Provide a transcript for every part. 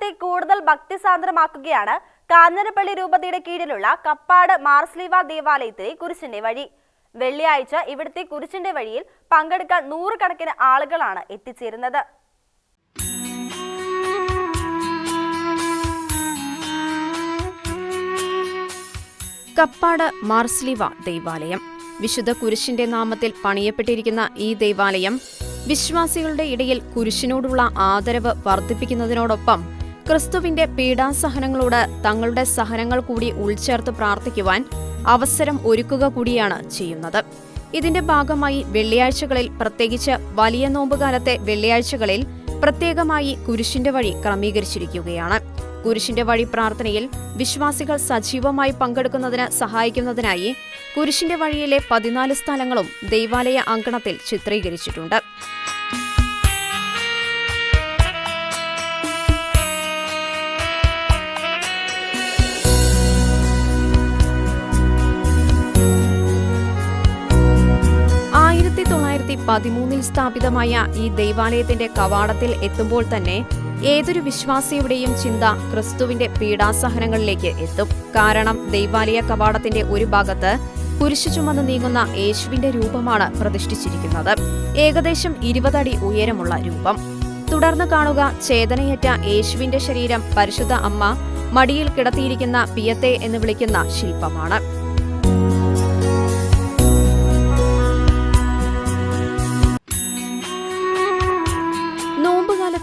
തീർത്ഥാടനത്തെ കൂടുതൽ ഭക്തിസാന്ദ്രമാക്കുകയാണ് കാഞ്ഞിരപ്പള്ളി രൂപതയുടെ കീഴിലുള്ള കപ്പാട് മാർസ്ലീവ ദേവാലയത്തിലെ കുരിശിന്റെ വഴി. വെള്ളിയാഴ്ച ഇവിടുത്തെ കുരിശിന്റെ വഴിയിൽ പങ്കെടുക്കാൻ നൂറുകണക്കിന് ആളുകളാണ് എത്തിച്ചേരുന്നത്. കപ്പാട് മാർസ്ലിവ ദേവാലയം. വിശുദ്ധ കുരിശിന്റെ നാമത്തിൽ പണിയപ്പെട്ടിരിക്കുന്ന ഈ ദേവാലയം വിശ്വാസികളുടെ ഇടയിൽ കുരിശിനോടുള്ള ആദരവ് വർദ്ധിപ്പിക്കുന്നതിനോടൊപ്പം ക്രിസ്തുവിന്റെ പീഡാസഹനങ്ങളോട് തങ്ങളുടെ സഹനങ്ങൾ കൂടി ഉൾച്ചേർത്ത് പ്രാർത്ഥിക്കുവാൻ അവസരം ഒരുക്കുക കൂടിയാണ് ചെയ്യുന്നത്. ഇതിന്റെ ഭാഗമായി വെള്ളിയാഴ്ചകളിൽ പ്രത്യേകിച്ച് വലിയ നോമ്പുകാലത്തെ വെള്ളിയാഴ്ചകളിൽ പ്രത്യേകമായി കുരിശിന്റെ വഴി ക്രമീകരിച്ചിരിക്കുകയാണ്. കുരിശിന്റെ വഴി പ്രാർത്ഥനയിൽ വിശ്വാസികൾ സജീവമായി പങ്കെടുക്കുന്നതിന് സഹായിക്കുന്നതിനായി കുരിശിന്റെ വഴിയിലെ പതിനാല് സ്ഥലങ്ങളും ദൈവാലയ അങ്കണത്തിൽ ചിത്രീകരിച്ചിട്ടുണ്ട്. പതിമൂന്നിൽ സ്ഥാപിതമായ ഈ ദൈവാലയത്തിന്റെ കവാടത്തിൽ എത്തുമ്പോൾ തന്നെ ഏതൊരു വിശ്വാസിയുടെയും ചിന്ത ക്രിസ്തുവിന്റെ പീഡാസഹനങ്ങളിലേക്ക് എത്തും. കാരണം ദൈവാലയ കവാടത്തിന്റെ ഒരു ഭാഗത്ത് കുരിശു ചുമന്ന് നീങ്ങുന്ന യേശുവിന്റെ രൂപമാണ് പ്രതിഷ്ഠിച്ചിരിക്കുന്നത്. ഏകദേശം ഇരുപതടി ഉയരമുള്ള രൂപം. തുടർന്ന് കാണുക ചേതനയേറ്റ യേശുവിന്റെ ശരീരം പരിശുദ്ധ അമ്മ മടിയിൽ കിടത്തിയിരിക്കുന്ന പിയത്തെ എന്ന് വിളിക്കുന്ന ശില്പമാണ്.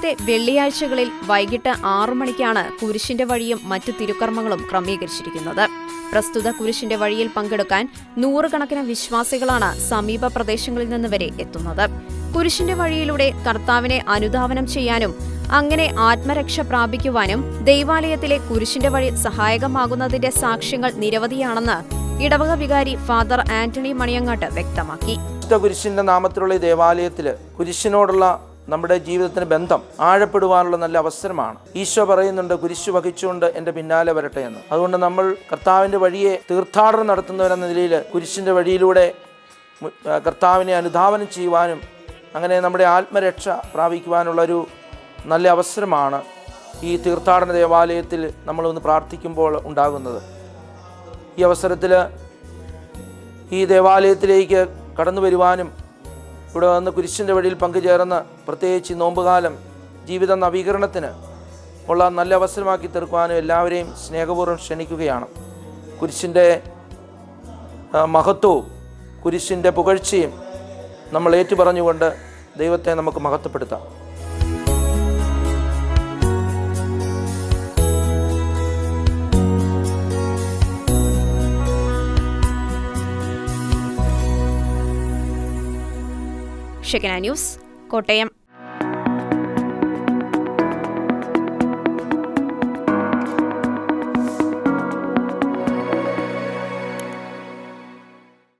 നോമ്പുകാലത്തെ വെള്ളിയാഴ്ചകളിൽ വൈകിട്ട് ആറു മണിക്കാണ് കുരിശിന്റെ വഴിയും മറ്റു തിരുക്കർമ്മങ്ങളും ക്രമീകരിച്ചിരിക്കുന്നത്. പ്രസ്തുത കുരിശിന്റെ വഴിയിൽ പങ്കെടുക്കാൻ നൂറുകണക്കിന് വിശ്വാസികളാണ് സമീപ പ്രദേശങ്ങളിൽ നിന്ന് വരെ എത്തുന്നത്. കുരിശിന്റെ വഴിയിലൂടെ കർത്താവിനെ അനുധാവനം ചെയ്യാനും അങ്ങനെ ആത്മരക്ഷ പ്രാപിക്കുവാനും ദൈവാലയത്തിലെ കുരിശിന്റെ വഴി സഹായകമാകുന്നതിന്റെ സാക്ഷ്യങ്ങൾ നിരവധിയാണെന്ന് ഇടവക വികാരി ഫാദർ ആന്റണി മണിയങ്ങാട്ട് വ്യക്തമാക്കി. കുരിശിന്റെ നാമത്തിലുള്ള ദേവാലയത്തിൽ കുരിശിനോടുള്ള നമ്മുടെ ജീവിതത്തിന് ബന്ധം ആഴപ്പെടുവാനുള്ള നല്ല അവസരമാണ്. ഈശോ പറയുന്നുണ്ട് കുരിശു വഹിച്ചുകൊണ്ട് എന്റെ പിന്നാലെ വരട്ടെ എന്ന്. അതുകൊണ്ട് നമ്മൾ കർത്താവിന്റെ വഴിയെ തീർത്ഥാടനം നടത്തുന്നവരെന്ന നിലയിൽ കുരിശിന്റെ വഴിയിലൂടെ കർത്താവിനെ അനുധാവനം ചെയ്യുവാനും അങ്ങനെ നമ്മുടെ ആത്മരക്ഷ പ്രാപിക്കുവാനുള്ളൊരു നല്ല അവസരമാണ് ഈ തീർത്ഥാടന ദേവാലയത്തിൽ നമ്മളൊന്ന് പ്രാർത്ഥിക്കുമ്പോൾ ഉണ്ടാകുന്നത്. ഈ അവസരത്തിൽ ഈ ദേവാലയത്തിലേക്ക് കടന്നു വരുവാനും ഇവിടെ വന്ന് കുരിശിന്റെ വഴിയിൽ പങ്കുചേർന്ന് പ്രത്യേകിച്ച് നോമ്പുകാലം ജീവിത നവീകരണത്തിന് ഉള്ള നല്ല അവസരമാക്കി തീർക്കുവാനും എല്ലാവരെയും സ്നേഹപൂർവം ക്ഷണിക്കുകയാണ്. കുരിശിന്റെ മഹത്വവും കുരിശിന്റെ പുകഴ്ചയും നമ്മൾ ഏറ്റുപറഞ്ഞുകൊണ്ട് ദൈവത്തെ നമുക്ക് മഹത്വപ്പെടുത്താം. Shekinah news Kottayam.